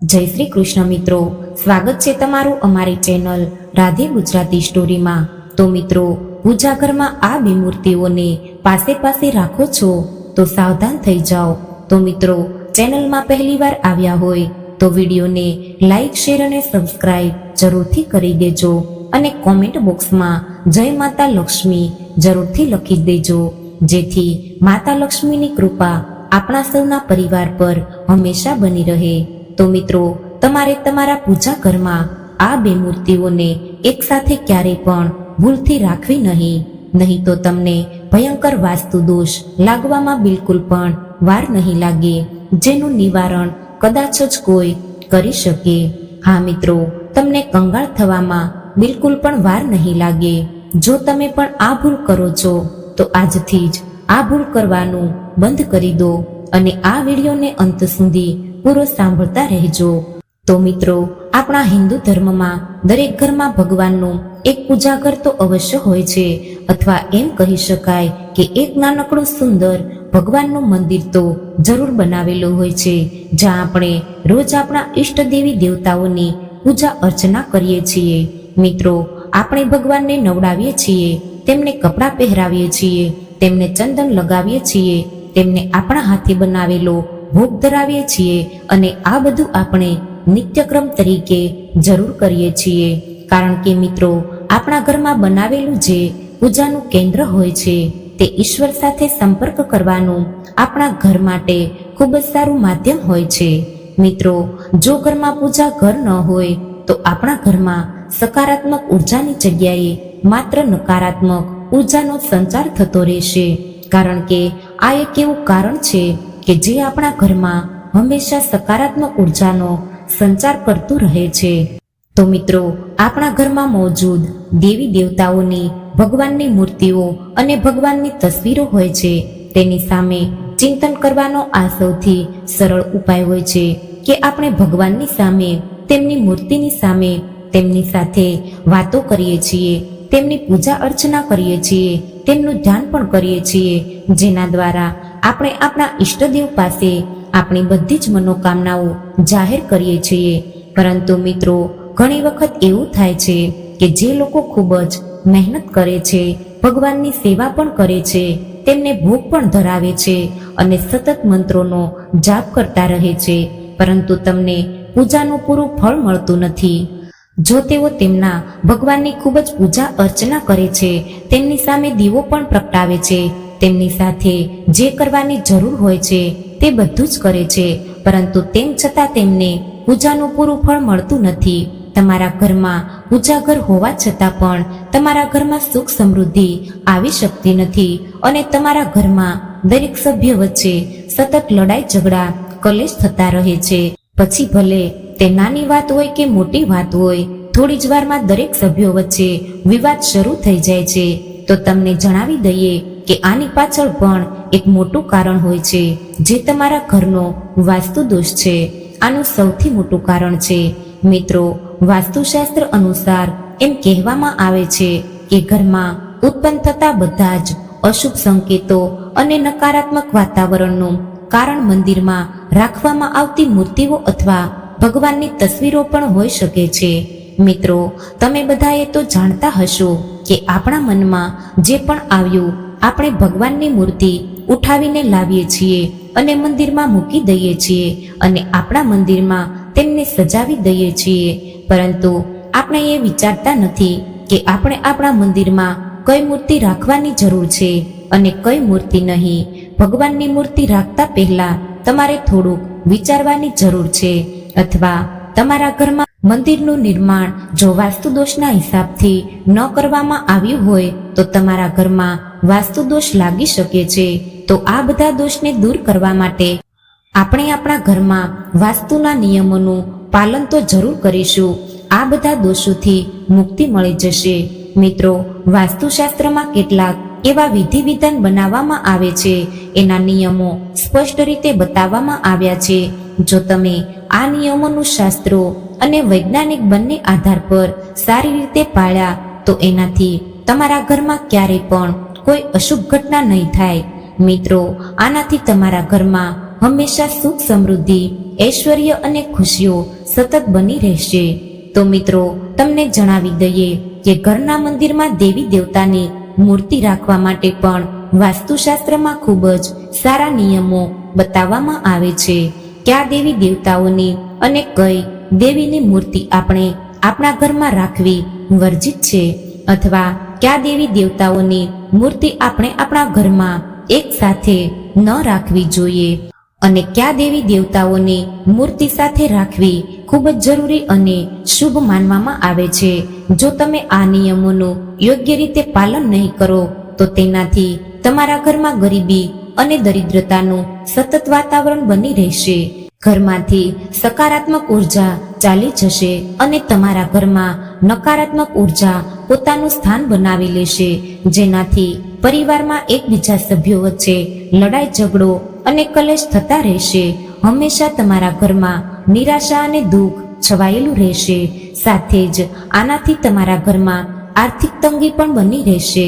જય શ્રી કૃષ્ણ મિત્રો. સ્વાગત છે તમારું અમારી ચેનલ રાધે ગુજરાતી સ્ટોરીમાં. તો મિત્રો પૂજા ઘરમાં આ બે મૂર્તિઓને પાસે પાસે રાખો છો, તો સાવધાન થઈ જાઓ. તો મિત્રો, ચેનલમાં પહેલીવાર આવ્યા હોય, તો વિડીયોને લાઈક, શેર અને સબસ્ક્રાઇબ જરૂરથી કરી દેજો અને કોમેન્ટ બોક્સમાં જય માતા લક્ષ્મી જરૂરથી લખી દેજો. જેથી માતા લક્ષ્મીની કૃપા આપણા સૌના પરિવાર પર હંમેશા બની રહે. તો મિત્રો, તમારે તમારા પૂજા ઘરમાં આ બે મૂર્તિઓને એકસાથે ક્યારેય પણ ભૂલથી રાખવી નહીં. નહીં તો તમને ભયંકર વાસ્તુ દોષ લાગવામાં બિલકુલ પણ વાર નહીં લાગે, જેનું નિવારણ કદાચ જ કોઈ કરી શકે. હા મિત્રો, તમને કંગાળ થવામાં બિલકુલ પણ વાર નહીં લાગે. જો તમે પણ આ ભૂલ કરો છો, તો આજથી જ આ ભૂલ કરવાનું બંધ કરી દો અને આ વિડીયોને અંત સુધી પૂરો સાંભળતા રહેજો. તો મિત્રો, આપણા હિન્દુ ધર્મમાં દરેક ઘરમાં ભગવાનનું એક પૂજા ઘર તો અવશ્ય હોય છે. અથવા એમ કહી શકાય કે એક નાનકડું સુંદર ભગવાનનું મંદિર તો જરૂર બનાવેલું હોય છે, જ્યાં આપણે રોજ આપણા ઈષ્ટ દેવી દેવતાઓની પૂજા અર્ચના કરીએ છીએ. મિત્રો, આપણે ભગવાનને નવડાવીએ છીએ, તેમને કપડાં પહેરાવીએ છીએ, તેમને ચંદન લગાવીએ છીએ, તેમને આપણા હાથે બનાવેલો ભોગ ધરાવીએ છીએ અને આ બધું આપણે નિત્યક્રમ તરીકે જરૂર કરીએ છીએ. કારણ કે મિત્રો, આપણા ઘરમાં બનાવેલું જે પૂજાનું કેન્દ્ર હોય છે, તે ઈશ્વર સાથે સંપર્ક કરવાનું આપણા ઘર માટે ખૂબ જ સારું માધ્યમ હોય છે. મિત્રો, જો ઘરમાં પૂજા ઘર ન હોય, તો આપણા ઘરમાં સકારાત્મક ઉર્જાની જગ્યાએ માત્ર નકારાત્મક ઉર્જાનો સંચાર થતો રહેશે. કારણ કે આ એક એવું કારણ છે કે જે આપણા ઘરમાં હંમેશા સકારાત્મક ઉર્જાનો સંચાર કરતું રહે છે. તો મિત્રો, આપણા ઘરમાં મોજૂદ દેવી દેવતાઓની ભગવાનની મૂર્તિઓ અને ભગવાનની તસવીરો હોય છે, તેની સામે ચિંતન કરવાનો આ સૌથી સરળ ઉપાય હોય છે કે આપણે ભગવાનની સામે, તેમની મૂર્તિની સામે, તેમની સાથે વાતો કરીએ છીએ, તેમની પૂજા અર્ચના કરીએ છીએ, તેમનું ધ્યાન પણ કરીએ છીએ, જેના દ્વારા આપણે આપણા ઈષ્ટદેવ પાસે આપણી બધી જ મનોકામનાઓ જાહેર કરીએ છીએ. પરંતુ મિત્રો, ઘણી વખત એવું થાય છે કે જે લોકો ખૂબ જ મહેનત કરે છે, ભગવાનની સેવા પણ કરે છે, તેમને ભોગ પણ ધરાવે છે અને સતત મંત્રોનો જાપ કરતા રહે છે. પરંતુ તમને પૂજાનું પૂરું ફળ મળતું નથી. જો તેઓ તેમના ભગવાનની ખૂબ જ પૂજા અર્ચના કરે છે, તેમની સામે દીવો પણ પ્રગટાવે છે તેમની સાથે જે કરવાની જરૂર હોય છે તે બધું જ કરે છે, પરંતુ તેમ છતાં તેમને પૂજાનું પૂરું ફળ મળતું નથી. તમારા ઘરમાં પૂજાઘર હોવા છતાં પણ તમારા ઘરમાં સુખ સમૃદ્ધિ આવી શકતી નથી અને તમારા ઘરમાં દરેક સભ્ય વચ્ચે સતત લડાઈ ઝઘડા કલેશ થતા રહે છે. પછી ભલે તે નાની વાત હોય કે મોટી વાત હોય, થોડી જ વારમાં દરેક સભ્યો વચ્ચે વિવાદ શરૂ થઈ જાય છે. તો તમને જણાવી દઈએ કે આની પાછળ પણ એક મોટું કારણ હોય છે, જે તમારા ઘરનો વાસ્તુ દોષ છે. આનું સૌથી મોટું કારણ છે, મિત્રો, વાસ્તુશાસ્ત્ર અનુસાર એમ કહેવામાં આવે છે કે ઘરમાં ઉત્પન્ન થતા બધા જ અશુભ સંકેતો અને નકારાત્મક વાતાવરણનું કારણ મંદિરમાં રાખવામાં આવતી મૂર્તિઓ અથવા ભગવાનની તસવીરો પણ હોઈ શકે છે. મિત્રો, તમે બધાએ તો જાણતા હશો કે આપણા મનમાં જે પણ આવ્યું આપણે ભગવાનની મૂર્તિ ઉઠાવીને લાવીએ છીએ અને મંદિરમાં મૂકી દઈએ છીએ અને આપણા મંદિરમાં તેમને સજાવી દઈએ છીએ. પરંતુ આપણે એ વિચારતા નથી કે આપણે આપણા મંદિરમાં કઈ મૂર્તિ રાખવાની જરૂર છે અને કઈ મૂર્તિ નહીં. ભગવાનની મૂર્તિ રાખતા પહેલા તમારે થોડુંક વિચારવાની જરૂર છે. અથવા તમારા ઘરમાં મંદિરનું નિર્માણ જો વાસ્તુ દોષના હિસાબથી ન કરવામાં આવ્યું હોય તો તમારા ઘરમાં વાસ્તુ દોષ લાગી શકે છે. તો આ બધા દોષને દૂર કરવા માટે આપણે આપણા ઘરમાં વાસ્તુના નિયમોનું પાલન તો જરૂર કરીશું. આ બધા દોષોથી મુક્તિ મળી જશે. મિત્રો, વાસ્તુશાસ્ત્રમાં કેટલાક એવા વિધિ વિધાન બનાવવામાં આવે છે. એના નિયમો સ્પષ્ટ રીતે બતાવવામાં આવ્યા છે. જો તમે આ નિયમોનું શાસ્ત્રો અને વૈજ્ઞાનિક બંને આધાર પર સારી રીતે પાળ્યા, તો એનાથી તમારા ઘરમાં ક્યારેય પણ કોઈ અશુભ ઘટના નહીં થાય. મિત્રો, આનાથી તમારા ઘરમાં હંમેશા સુખ સમૃદ્ધિ, ઐશ્વર્ય અને ખુશીઓ સતત બની રહેશે. તો મિત્રો, તમને જણાવી દઈએ કે ઘરના મંદિરમાં દેવી દેવતાની મૂર્તિ રાખવા માટે પણ વાસ્તુશાસ્ત્રમાં ખૂબ જ સારા નિયમો બતાવવામાં આવે છે. કયા દેવી દેવતાઓની અને કઈ દેવીની મૂર્તિ આપણે આપણા ઘરમાં રાખવી વર્જિત છે અથવા કયા દેવી દેવતાઓની મૂર્તિ આપણે આપણા ઘરમાં એક સાથે ન રાખવી જોઈએ. અને કયા દેવી દેવતાઓની મૂર્તિ સાથે રાખવી ખૂબ જ જરૂરી અને શુભ માનવામાં આવે છે. જો તમે આ નિયમોનું યોગ્ય રીતે પાલન નહીં કરો, તો તેનાથી તમારા ઘરમાં ગરીબી અને દરિદ્રતાનું સતત વાતાવરણ બની રહેશે. ઘરમાંથી સકારાત્મક ઊર્જા ચાલી જશે અને તમારા ઘરમાં નકારાત્મક ઊર્જા પોતાનું સ્થાન બનાવી લેશે, જેનાથી પરિવારમાં એકબીજા સભ્યો વચ્ચે લડાઈ, ઝઘડો અને કલેશ થતા રહેશે. હંમેશા તમારા ઘરમાં નિરાશા અને દુઃખ છવાયેલું રહેશે. સાથે જ આનાથી તમારા ઘરમાં આર્થિક તંગી પણ બની રહેશે.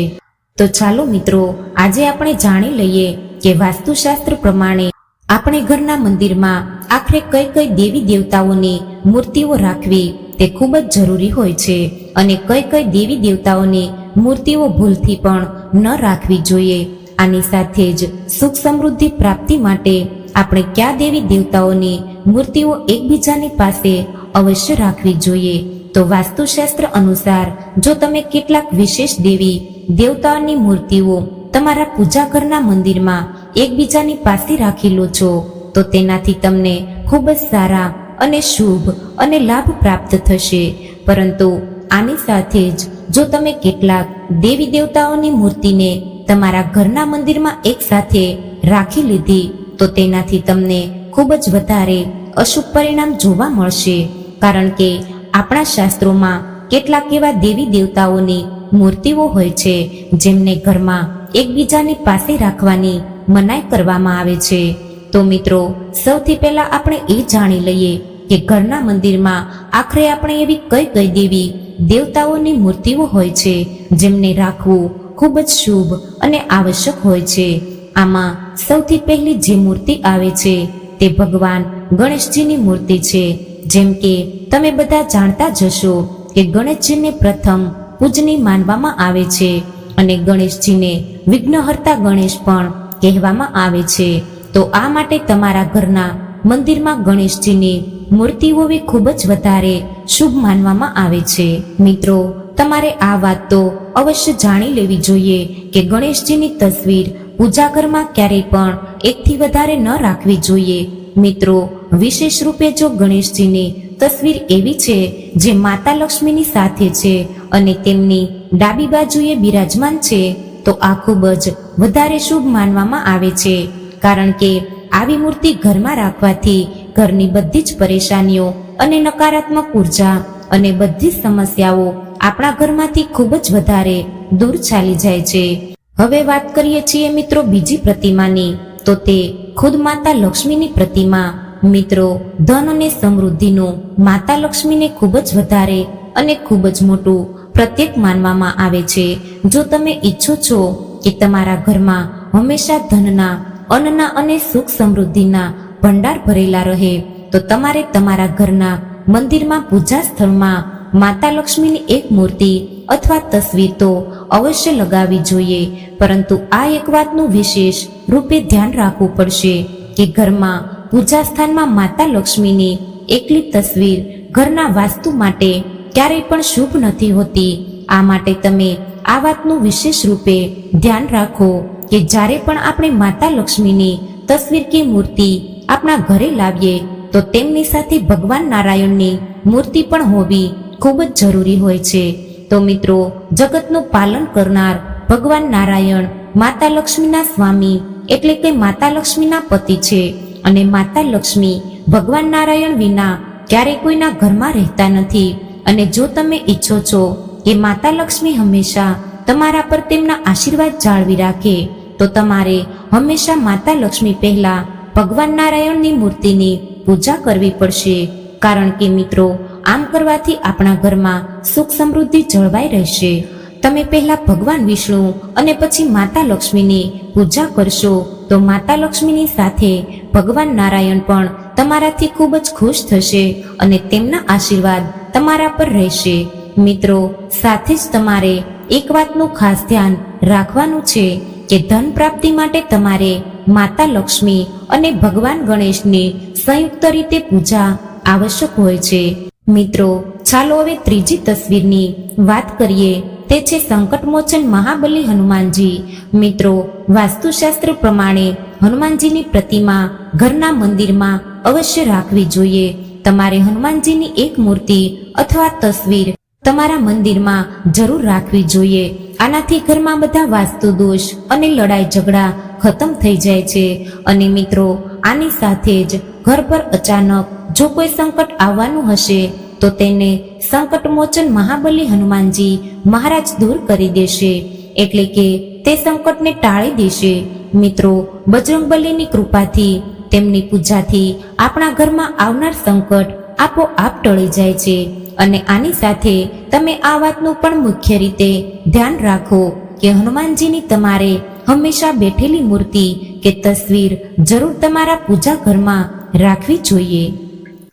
તો ચાલો મિત્રો, આજે આપણે જાણી લઈએ કે વાસ્તુશાસ્ત્ર પ્રમાણે આપણે ઘરના મંદિરમાં આખરે કઈ કઈ દેવી દેવતાઓની મૂર્તિઓ રાખવી તે ખૂબ જ જરૂરી હોય છે અને કઈ કઈ દેવી દેવતાઓની મૂર્તિઓ ભૂલથી પણ ન રાખવી જોઈએ. આની સાથે જ સુખ સમૃદ્ધિ પ્રાપ્તિ માટે આપણે કયા દેવી દેવતાઓની મૂર્તિઓ એકબીજાની પાસે અવશ્ય રાખવી જોઈએ. તો વાસ્તુશાસ્ત્ર અનુસાર જો તમે કેટલાક વિશેષ દેવી દેવતાઓની મૂર્તિઓ તમારા પૂજા ઘરના મંદિરમાં એકબીજાની પાસે રાખી લો છો તો તેનાથી તમને ખૂબ જ સારા અને શુભ અને લાભ પ્રાપ્ત થશે. પરંતુ આની સાથે જ જો તમે કેટલાક દેવી દેવતાઓની મૂર્તિને તમારા ઘરના મંદિરમાં એકસાથે રાખી લીધી, તો તેનાથી તમને ખૂબ જ વધારે અશુભ પરિણામ જોવા મળશે. કારણ કે આપણા શાસ્ત્રોમાં કેટલાક એવા દેવી દેવતાઓની મૂર્તિઓ હોય છે, જેમને ઘરમાં એકબીજાની પાસે રાખવાની મનાઈ કરવામાં આવે છે. તો મિત્રો, સૌથી પહેલા આપણે એ જાણી લઈએ કે ઘરના મંદિરમાં આખરે આપણે એવી કઈ કઈ દેવી, દેવતાઓની મૂર્તિઓ હોય છે, જેમને રાખવું ખૂબ જ શુભ અને આવશ્યક હોય છે. આમાં સૌથી પહેલી જે મૂર્તિ આવે છે, તે ભગવાન ગણેશજીની મૂર્તિ છે. જેમ કે તમે બધા જાણતા જશો કે ગણેશજીને પ્રથમ પૂજની માનવામાં આવે છે અને ગણેશજીને વિઘ્નહર્તા ગણેશ પણ કહેવામાં આવે છે. તો આ માટે તમારા ઘરના મંદિરમાં ગણેશજીની મૂર્તિઓ ખૂબ જ વધારે શુભ માનવામાં આવે છે. મિત્રો, તમારે આ વાત તો અવશ્ય જાણી લેવી જોઈએ કે ગણેશજીની તસવીર પૂજાઘરમાં ક્યારેય પણ એકથી વધારે ન રાખવી જોઈએ. મિત્રો, વિશેષ રૂપે જો ગણેશજીની તસવીર એવી છે જે માતા લક્ષ્મીની સાથે છે અને તેમની ડાબી બાજુએ બિરાજમાન છે, તો આ ખૂબ જ વધારે શુભ માનવામાં આવે છે. કારણ કે આવી મૂર્તિ ઘરમાં રાખવાથી ઘરની બધી જ પરેશાનીઓ અને નકારાત્મક ઊર્જા અને બધી જ સમસ્યાઓ આપણા ઘરમાંથી ખૂબ જ વધારે દૂર ચાલી જાય છે. હવે વાત કરીએ છીએ મિત્રો બીજી પ્રતિમાની, તો તે ખુદ માતા લક્ષ્મીની પ્રતિમા. મિત્રો, ધન અને સમૃદ્ધિનું માતા લક્ષ્મીને ખૂબ જ વધારે અને ખૂબ જ મોટું પ્રત્યેક માનવામાં આવે છે. જો તમે ઈચ્છો છો કે તમારા ઘરમાં હંમેશા ધનના અન્નના અને સુખ સમૃદ્ધિના ભંડાર ભરેલા રહે, તો તમારે તમારા ઘરના મંદિરમાં પૂજા સ્થળમાં માતા લક્ષ્મીની એક મૂર્તિ અથવા તસવીર તો અવશ્ય લગાવવી જોઈએ, પરંતુ આ એક વાતનું વિશેષ રૂપે ધ્યાન રાખવું પડશે કે ઘરમાં પૂજા સ્થાનમાં માતા લક્ષ્મીની એકલી તસવીર ઘરના વાસ્તુ માટે ક્યારેય પણ શુભ નથી હોતી. આ માટે તમે આ વાતનું વિશેષ રૂપે ધ્યાન રાખો. કે જ્યારે પણ આપણે માતા લક્ષ્મીની તસવીર કે મૂર્તિ આપણા ઘરે લાવીએ, તો તેમની સાથે ભગવાન નારાયણની મૂર્તિ પણ હોવી ખૂબ જ જરૂરી હોય છે. તો મિત્રો, જગતનું પાલન કરનાર ભગવાન નારાયણ માતા લક્ષ્મીના સ્વામી એટલે કે માતા લક્ષ્મીના પતિ છે અને માતા લક્ષ્મી ભગવાન નારાયણ વિના ક્યારેય કોઈના ઘરમાં રહેતા નથી. અને જો તમે ઈચ્છો છો કે માતા લક્ષ્મી હંમેશા તમારા પર તેમના આશીર્વાદ જાળવી રાખે તો તમારે હંમેશા માતા લક્ષ્મી પહેલા ભગવાન નારાયણની મૂર્તિની પૂજા કરવી પડશે. કારણ કે મિત્રો, આમ કરવાથી આપણા ઘરમાં સુખ સમૃદ્ધિ જળવાઈ રહેશે. તમે પહેલા ભગવાન વિષ્ણુ અને પછી માતા લક્ષ્મીની પૂજા કરશો, તો માતા લક્ષ્મીની સાથે ભગવાન નારાયણ પણ તમારાથી ખૂબ જ ખુશ થશે અને તેમના આશીર્વાદ તમારા પર રહેશે. મિત્રો, સાથે જ તમારે એક વાતનું ખાસ ધ્યાન રાખવાનું છે. કે ધન પ્રાપ્તિ માટે તમારે માતા લક્ષ્મી અને ભગવાન ગણેશની સંયુક્ત રીતે પૂજા આવશ્યક હોય છે. મિત્રો, ચાલો હવે ત્રીજી તસવીરની વાત કરીએ. તે છે સંકટમોચન મહાબલી હનુમાનજી. મિત્રો, વાસ્તુશાસ્ત્ર પ્રમાણે હનુમાનજીની પ્રતિમા ઘરના મંદિરમાં અવશ્ય રાખવી જોઈએ. તમારે હનુમાનજીની એક મૂર્તિ અથવા તસવીર તમારા મંદિરમાં જરૂર રાખવી જોઈએ. આનાથી ઘરમાં બધા વાસ્તુ દોષ અને લડાઈ ઝઘડા ખતમ થઈ જાય છે. અને મિત્રો, આની સાથે જ ઘર પર અચાનક જો કોઈ સંકટ આવવાનું હશે, તો તેને સંકટમોચન મહાબલી હનુમાનજી મહારાજ દૂર કરી દેશે. એટલે કે તે સંકટને ટાળી દેશે. મિત્રો, બજરંગબલીની કૃપાથી, તેમની પૂજાથી આપણા ઘરમાં આવનાર સંકટ આપોઆપ ટળી જાય છે. અને આની સાથે તમે આ વાતનું પણ મુખ્ય રીતે ધ્યાન રાખો કે હનુમાનજીની તમારે હંમેશા બેઠેલી મૂર્તિ કે તસવીર જરૂર તમારા પૂજા ઘરમાં રાખવી જોઈએ.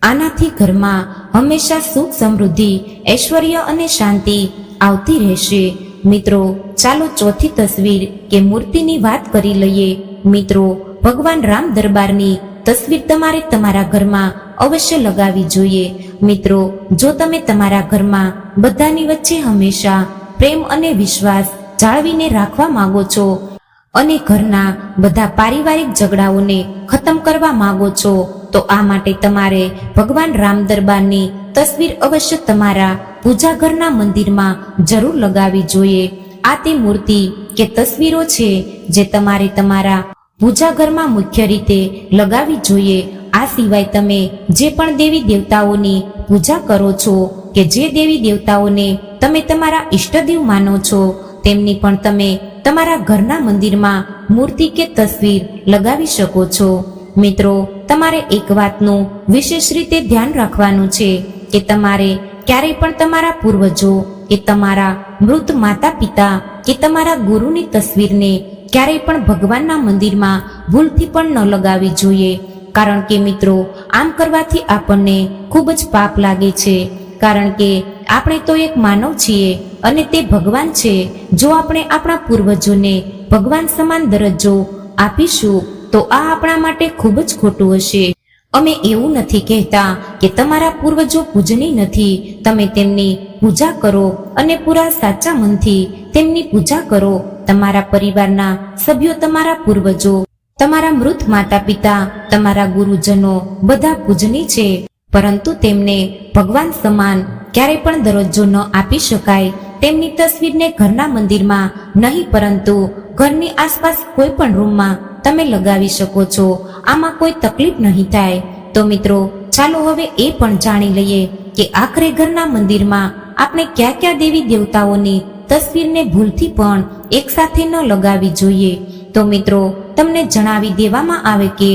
આનાથી ઘરમાં હંમેશા સુખ સમૃદ્ધિ, ઐશ્વર્ય અને શાંતિ આવતી રહેશે. મિત્રો, ચાલો ચોથી તસવીર કે મૂર્તિની વાત કરી લઈએ. મિત્રો, ભગવાન રામ દરબારની તસવીર તમારે તમારા ઘરમાં અવશ્ય લગાવવી જોઈએ. મિત્રો, જો તમે તમારા ઘરમાં બધાની વચ્ચે હંમેશા પ્રેમ અને વિશ્વાસ જાળવીને રાખવા માંગો છો અને ઘરના બધા પારિવારિક ઝઘડાઓને ખતમ કરવા માંગો છો, તો આ માટે તમારે ભગવાન રામ દરબારની તસવીર અવશ્ય તમારા પૂજા ઘરના મંદિરમાં જરૂર લગાવવી જોઈએ. આ તે મૂર્તિ કે તસવીરો છે જે તમારે તમારા પૂજા ઘરમાં મુખ્ય રીતે લગાવવી જોઈએ આ સિવાય તમે જે પણ દેવી દેવતાઓની પૂજા કરો છો કે જે દેવી દેવતાઓને તમે તમારા ઈષ્ટદેવ માનો છો, તેમની પણ તમે તમારા ઘરના મંદિરમાં મૂર્તિ કે તસવીર લગાવી શકો છો. મિત્રો, તમારે એક વાતનું વિશેષ રીતે ધ્યાન રાખવાનું છે કે તમારે ક્યારેય પણ તમારા પૂર્વજો કે તમારા મૃત માતા પિતા કે તમારા ગુરુની તસવીરને ક્યારેય પણ ભગવાનના મંદિરમાં ભૂલથી પણ ન લગાવવી જોઈએ. કારણ કે મિત્રો, આમ કરવાથી આપણને ખૂબ જ પાપ લાગે છે. કારણ કે આપણે તો એક માનવ છીએ અને તે ભગવાન છે. જો આપણે આપણા પૂર્વજોને ભગવાન સમાન દરજ્જો આપીશું, તો આ આપણા માટે ખૂબ જ ખોટું હશે. અમે એવું નથી કહેતા કે તમારા પૂર્વજો પૂજની નથી. તમે તેમની પૂજા કરો અને પૂરા સાચા મનથી તેમની પૂજા કરો. તમારા પરિવારના સભ્યો તમારા પૂર્વજો તમારા મૃત માતા પિતા, તમારા ગુરુજનો બધા પૂજનીય છે, પરંતુ તેમને ભગવાન સમાન ક્યારેય પણ દરજ્જો ન આપી શકાય. તેમની તસવીરને ઘરના મંદિરમાં નહીં, પરંતુ ઘરની આસપાસ કોઈ પણ રૂમમાં તમે લગાવી શકો છો. આમાં કોઈ તકલીફ નહીં થાય. તો મિત્રો, ચાલો હવે એ પણ જાણી લઈએ કે આખરે ઘરના મંદિરમાં આપણે કયા કયા દેવી દેવતાઓની તસવીરને ભૂલથી પણ એકસાથે ન લગાવી જોઈએ. તો મિત્રો તમને જણાવી દેવામાં આવે કે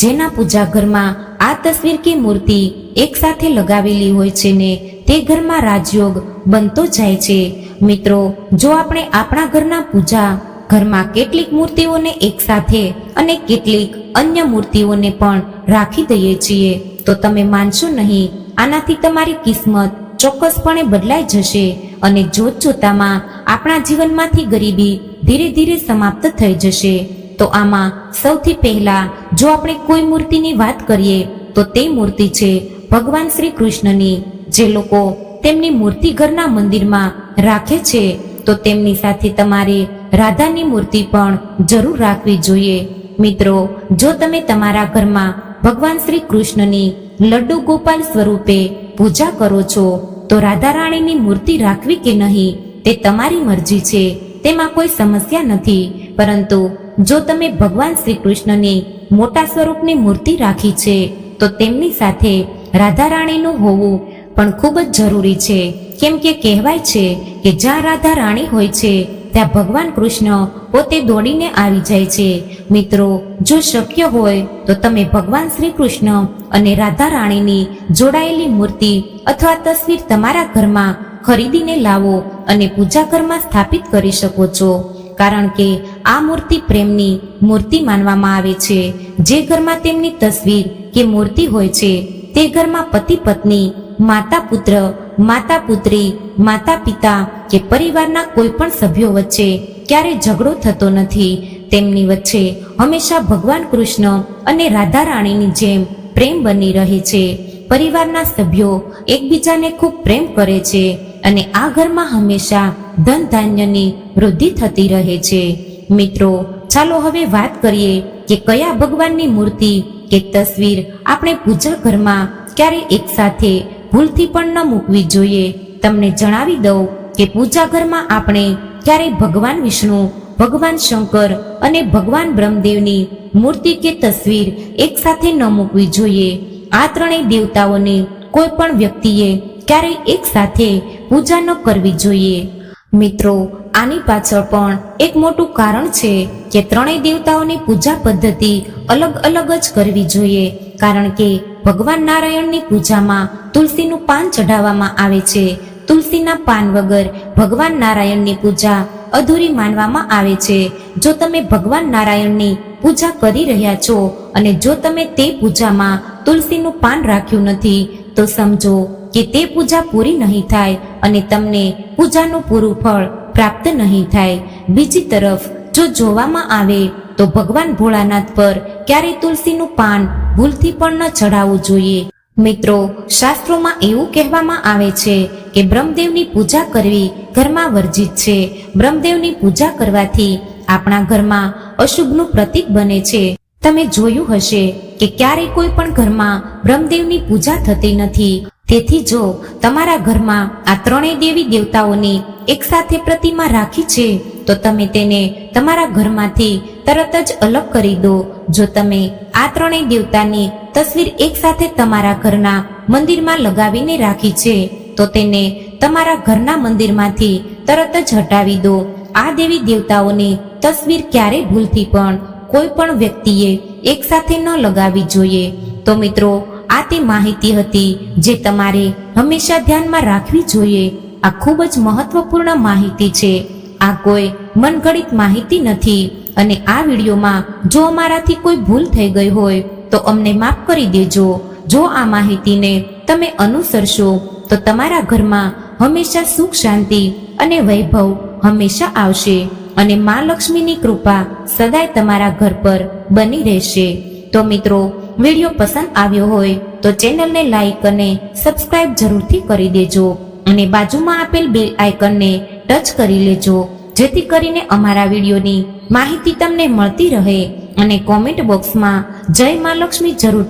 જેના પૂજા ઘરમાં આ તસવીર કે મૂર્તિ એકસાથે લગાવેલી હોય છે ને તે ઘરમાં રાજયોગ બનતો જાય છે. મિત્રો, જો આપણે આપણા ઘરના પૂજા ઘરમાં કેટલીક મૂર્તિઓને એકસાથે અને કેટલીક અન્ય મૂર્તિઓને પણ રાખી દઈએ છીએ, તો તમે માનશો નહીં, આનાથી તમારી કિસ્મત ચોક્કસપણે બદલાઈ જશે અને જોત જોતામાં આપણા જીવનમાંથી ગરીબી ધીરે ધીરે સમાપ્ત થઈ જશે. તો આમાં સૌથી પહેલા જો આપણે કોઈ મૂર્તિની વાત કરીએ, તો તે મૂર્તિ છે ભગવાન શ્રી કૃષ્ણની, જે લોકો તેમની મૂર્તિ ઘરના મંદિરમાં રાખે છે, તો તેમની સાથે તમારે રાધાની મૂર્તિ પણ જરૂર રાખવી જોઈએ. મિત્રો, જો તમે તમારા ઘરમાં ભગવાન શ્રી કૃષ્ણની લડ્ડુ ગોપાલ સ્વરૂપે પૂજા કરો છો, તો રાધા રાણીની મૂર્તિ રાખવી કે નહીં, તે તમારી મરજી છે. તેમાં કોઈ સમસ્યા નથી. પરંતુ જો તમે ભગવાન શ્રી કૃષ્ણની મોટા સ્વરૂપની મૂર્તિ રાખી છે, તો તેમની સાથે રાધા રાણીનું હોવું પણ ખૂબ જ જરૂરી છે. કેમ કે કહેવાય છે કે જ્યાં રાધા રાણી હોય છે, ત્યાં ભગવાન કૃષ્ણ પોતે દોડીને આવી જાય છે. મિત્રો, જો શક્ય હોય, તો તમે ભગવાન શ્રી કૃષ્ણ અને રાધા રાણીની જોડાયેલી મૂર્તિ અથવા તસવીર તમારા ઘરમાં ખરીદીને લાવો અને પૂજા ઘરમાં સ્થાપિત કરી શકો છો. કારણ કે આ મૂર્તિ પ્રેમની મૂર્તિ માનવામાં આવે છે. જે ઘરમાં તેમની તસવીર કે મૂર્તિ હોય છે, તે ઘરમાં પતિ પત્ની, માતા પુત્ર, માતા પુત્રી, માતા પિતા કે પરિવારના કોઈ પણ સભ્યો વચ્ચે ક્યારે ઝઘડો થતો નથી. તેમની વચ્ચે હંમેશા ભગવાન કૃષ્ણ અને રાધા રાણીની જેમ પ્રેમ બની રહે છે. પરિવારના સભ્યો એકબીજાને ખૂબ પ્રેમ કરે છે અને આ ઘરમાં હંમેશા ધન ધાન્યની વૃદ્ધિ થતી રહે છે. મિત્રો, ચાલો હવે વાત કરીએ કે કયા ભગવાનની મૂર્તિ કે તસવીર આપણે પૂજા ઘરમાં ક્યારે એકસાથે ભૂલથી પણ ન મૂકવી જોઈએ. તમને જણાવી દઉં કે પૂજા ઘરમાં આપણે ક્યારેય ભગવાન વિષ્ણુ, ભગવાન શંકર અને ભગવાન બ્રહ્મદેવની મૂર્તિ કે તસવીર એકસાથે ન મૂકવી જોઈએ. આ ત્રણેય દેવતાઓની કોઈ પણ વ્યક્તિએ ક્યારેય એક સાથે પૂજા ન કરવી જોઈએ. મિત્રો, આની પાછળ પણ એક મોટું કારણ છે કે ત્રણેય દેવતાઓની પૂજા પદ્ધતિ અલગ અલગ જ કરવી જોઈએ. કારણ કે ભગવાન નારાયણની પૂજામાં તુલસીનું પાન ચઢાવવામાં આવે છે. તુલસીના પાન વગર ભગવાન નારાયણની પૂજા અધૂરી માનવામાં આવે છે. જો તમે ભગવાન નારાયણની પૂજા કરી રહ્યા છો અને જો તમે તે પૂજામાં તુલસીનું પાન રાખ્યું નથી, તો સમજો કે તે પૂજા પૂરી નહીં થાય અને તમને પૂજાનું પૂરું ફળ પ્રાપ્ત નહીં થાય. બીજી તરફ, જો જોવામાં આવે, તો ભગવાન ભોળાનાથ પર ક્યારેય તુલસીનું પાન ભૂલથી પણ ન ચડાવવું જોઈએ. મિત્રો, શાસ્ત્રોમાં એવું કહેવામાં આવે છે કે બ્રહ્મદેવની પૂજા કરવી ઘરમાં વર્જિત છે. બ્રહ્મદેવની પૂજા કરવાથી આપણા ઘરમાં અશુભનું પ્રતીક બને છે. તમે જોયું હશે કે ક્યારેય કોઈ પણ ઘરમાં બ્રહ્મદેવની પૂજા થતી નથી. તેથી જો તમારા ઘરમાં આ ત્રણેય દેવી દેવતાઓની એકસાથે પ્રતિમા રાખી છે, તો તમે તેને તમારા ઘરમાંથી તરત જ અલગ કરી દો. જો તમે આ ત્રણેય દેવતાની તસવીર એકસાથે તમારા ઘરના મંદિરમાં લગાવીને રાખી છે, તો તેને તમારા ઘરના મંદિરમાંથી તરત જ હટાવી દો. આ દેવી દેવતાઓની તસવીર ક્યારેય ભૂલથી પણ કોઈ પણ વ્યક્તિએ એકસાથે ન લગાવી જોઈએ. તો મિત્રો આ તે માહિતી હતી જે તમારે હંમેશા ધ્યાનમાં રાખવી જોઈએ. આ ખૂબ જ મહત્વપૂર્ણ માહિતી છે. આ કોઈ મનગણિત માહિતી નથી અને આ વિડીયોમાં જો અમારાથી કોઈ ભૂલ થઈ ગઈ હોય તો અમને માફ કરી દેજો. જો આ માહિતીને તમે અનુસરશો તો તમારા ઘરમાં હંમેશા સુખ શાંતિ અને વૈભવ હંમેશા આવશે અને મા લક્ષ્મીની કૃપા સદાય તમારા ઘર પર બની રહેશે. તો મિત્રો, વીડિયો પસંદ આવ્યો હોય તો ચેનલને લાઈક અને સબસ્ક્રાઇબ જરૂરથી કરી દેજો અને બાજુમાં આપેલ બેલ આઇકનને ટચ કરી લેજો, જેથી કરીને અમારા વિડીયોની માહિતી તમને મળતી રહે અને કોમેન્ટ બોક્સમાં જય મા લક્ષ્મી જરૂર